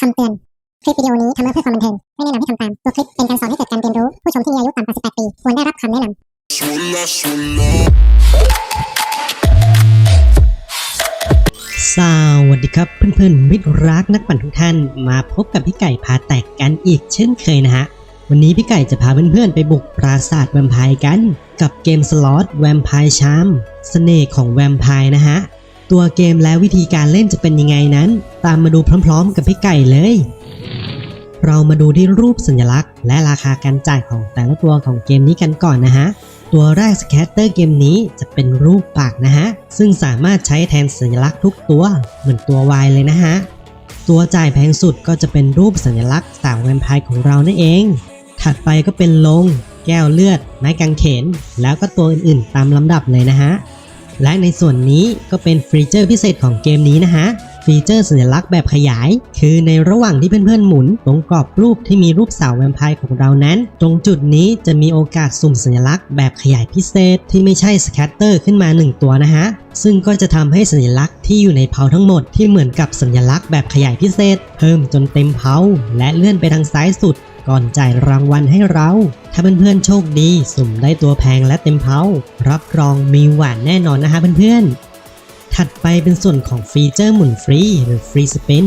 คำเตือน คลิปวิดีโอนี้ทำมาเพื่อความบันเทิง ไม่แนะนำให้ทำตาม ตัวคลิปเป็นการสอนให้เกิดการเรียนรู้ ผู้ชมที่มีอายุต่ำกว่า 18 ปี ควรได้รับคำแนะนำสวัสดีครับเพื่อนๆมิตรรักนักปั่นทุกท่าน มาพบกับพี่ไก่พาแตกกันอีกเช่นเคยนะฮะ วันนี้พี่ไก่จะพาเพื่อนๆไปบุกปราสาทแวมไพร์กัน กับเกมสล็อตแวมไพร์ชามเสน่ห์ของแวมไพร์นะฮะ ตัวเกมและวิธีการเล่นจะเป็นยังไงนั้น ตามมาดูพร้อมๆ กับพี่ไก่เลย เรามาดูที่รูปสัญลักษณ์ และราคาการจ่ายของแต่ละตัวของเกมนี้กันก่อนนะฮะ ตัวแรกสแคตเตอร์เกมนี้จะเป็นรูปปากนะฮะ ซึ่งสามารถใช้แทนสัญลักษณ์ทุกตัว เหมือนตัว Y เลยนะฮะ ตัวจ่ายแพงสุดก็จะเป็นรูปสัญลักษณ์สาวแวมไพร์ของเรานั่นเอง ถัดไปก็เป็นลง แก้วเลือด ไม้กางเขน แล้วก็ตัวอื่นๆ ตามลำดับเลยนะฮะ และในส่วนนี้ก็เป็นฟีเจอร์พิเศษของเกมนี้นะฮะ ฟีเจอร์สัญลักษณ์แบบขยาย คือในระหว่างที่เพื่อนๆหมุน ตรงกรอบรูปที่มีรูปสาวแวมไพร์ของเรานั้น ตรงจุดนี้จะมีโอกาสสุ่มสัญลักษณ์แบบขยายพิเศษ ที่ไม่ใช่สแคตเตอร์ขึ้นมา 1 ตัวนะฮะ ซึ่งก็จะทำให้สัญลักษณ์ที่อยู่ในเพาทั้งหมดที่เหมือนกับสัญลักษณ์แบบขยายพิเศษ เพิ่มจนเต็มเพาและเลื่อนไปทางซ้ายสุด ก่อนจ่ายรางวัลให้เรา ถ้าเพื่อนๆโชคดี สุ่มได้ตัวแพงและเต็มเพารับรองมีหวานแน่นอนนะฮะเพื่อนๆ ถัดไปเป็นส่วนของฟีเจอร์หมุนฟรีหรือฟรีสปิน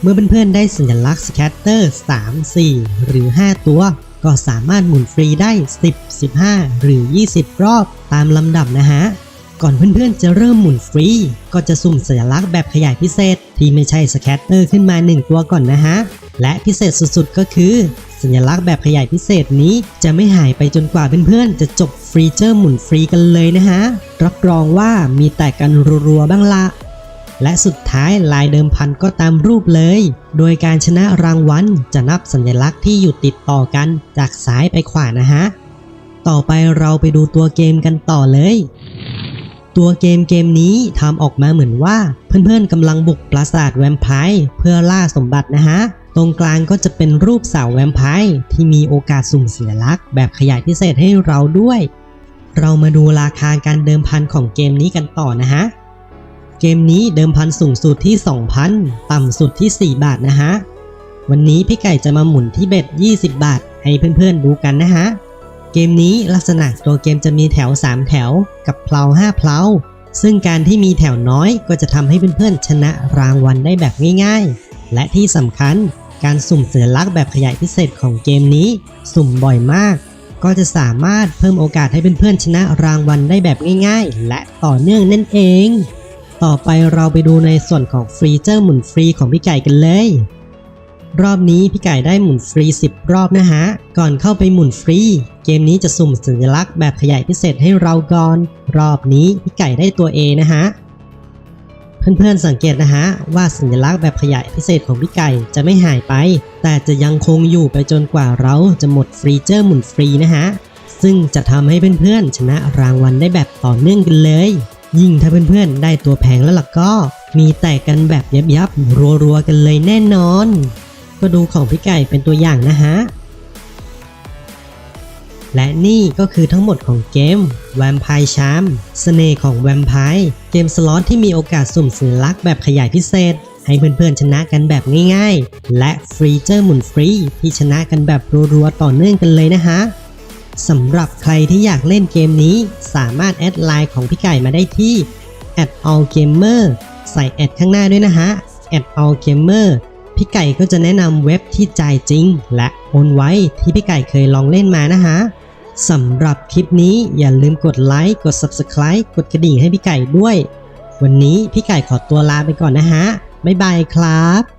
เมื่อเพื่อนๆได้สัญลักษณ์สแคตเตอร์3 4 หรือ 5 ตัว ก็สามารถหมุนฟรีได้ 10 15 หรือ 20 รอบตามลำดับนะฮะ ก่อนเพื่อนๆจะเริ่มหมุนฟรี ก็จะสุ่มสัญลักษณ์แบบขยายพิเศษที่ไม่ใช่สแคตเตอร์ขึ้นมา 1 ตัวก่อนนะฮะ และพิเศษสุดๆก็คือ สัญลักษณ์แบบขยายพิเศษนี้ จะไม่หายไปจนกว่าเพื่อนๆจะจบฟรีเจอร์หมุนฟรีกันเลยนะฮะ รับรองว่ามีแตกกันรัวๆบ้างละและสุดท้ายลายเดิมพันก็ตามรูปเลย โดยการชนะรางวัลจะนับสัญลักษณ์ที่อยู่ติดต่อกันจากซ้ายไปขวานะฮะ ต่อไปเราไปดูตัวเกมกันต่อเลย ตัวเกมเกมนี้ทำออกมาเหมือนว่า เพื่อนๆกำลังบุกปราสาทแวมไพร์เพื่อล่าสมบัตินะฮะ ตรงกลางก็จะเป็นรูปสาวแวมไพร์ที่มีโอกาสสุ่มสัญลักษณ์แบบขยายพิเศษให้เราด้วย เรามาดูราคาการเดิมพันของเกมนี้กันต่อนะฮะ เกมนี้เดิมพันสูงสุดที่ 2,000 ต่ำสุดที่ 4 บาทนะฮะ วันนี้พี่ไก่จะมาหมุนที่เบ็ด 20 บาท ให้เพื่อนๆดูกันนะฮะ เกมนี้ลักษณะตัวเกมจะมีแถว 3 แถว กับเพลา5เพลาซึ่งการที่มีแถวน้อยก็จะทำให้เพื่อนๆชนะรางวัลได้แบบง่าย ๆ และที่สำคัญ การสุ่มสัญลักษณ์แบบขยายพิเศษของเกมนี้ สุ่มบ่อยมาก ก็จะสามารถเพิ่มโอกาสให้เพื่อนๆชนะรางวัลได้แบบง่ายๆ และต่อเนื่องนั่นเอง ต่อไปเราไปดูในส่วนของฟรีเจอร์หมุนฟรีของพี่ไก่กันเลย รอบนี้พี่ไก่ได้หมุนฟรี 10 รอบนะฮะ ก่อนเข้าไปหมุนฟรี เกมนี้จะสุ่มสัญลักษณ์แบบขยายพิเศษให้เราก่อน รอบนี้พี่ไก่ได้ตัว A นะฮะ เพื่อนๆสังเกตนะฮะว่าสัญลักษณ์แบบขยายพิเศษของพี่ไก่จะไม่หายไป แต่จะยังคงอยู่ไปจนกว่าเราจะหมดฟรีเจอร์หมุนฟรีนะฮะซึ่งจะทำให้เพื่อนๆชนะรางวัลได้แบบต่อเนื่องกันเลย ยิ่งถ้าเพื่อนๆได้ตัวแพงแล้วล่ะก็ มีแตกกันแบบยับยับรัวๆกันเลยแน่นอน ก็ดูของพี่ไก่เป็นตัวอย่างนะฮะ และนี่ก็คือทั้งหมดของเกม Vampire Charm เสน่ห์ของ Vampire เกมสล็อตที่มีโอกาสสุ่มสัญลักษณ์แบบขยายพิเศษ ให้เพื่อนๆชนะกันแบบง่ายๆ และฟรีเจอร์หมุนฟรีที่ชนะกันแบบรัวๆต่อเนื่องกันเลยนะฮะสำหรับใครที่อยากเล่นเกมนี้สามารถแอดไลน์ของพี่ไก่มาได้ที่ @allgamer ใส่แอดข้างหน้าด้วยนะฮะ @allgamer พี่ไก่ก็จะแนะนำเว็บที่จ่ายจริง และโอนไว้ที่พี่ไก่เคยลองเล่นมานะฮะ สำหรับคลิปนี้อย่าลืมกดไลค์กด Subscribe กดกระดิ่งให้พี่ไก่ด้วย วันนี้พี่ไก่ขอตัวลาไปก่อนนะฮะ บ๊ายบายครับ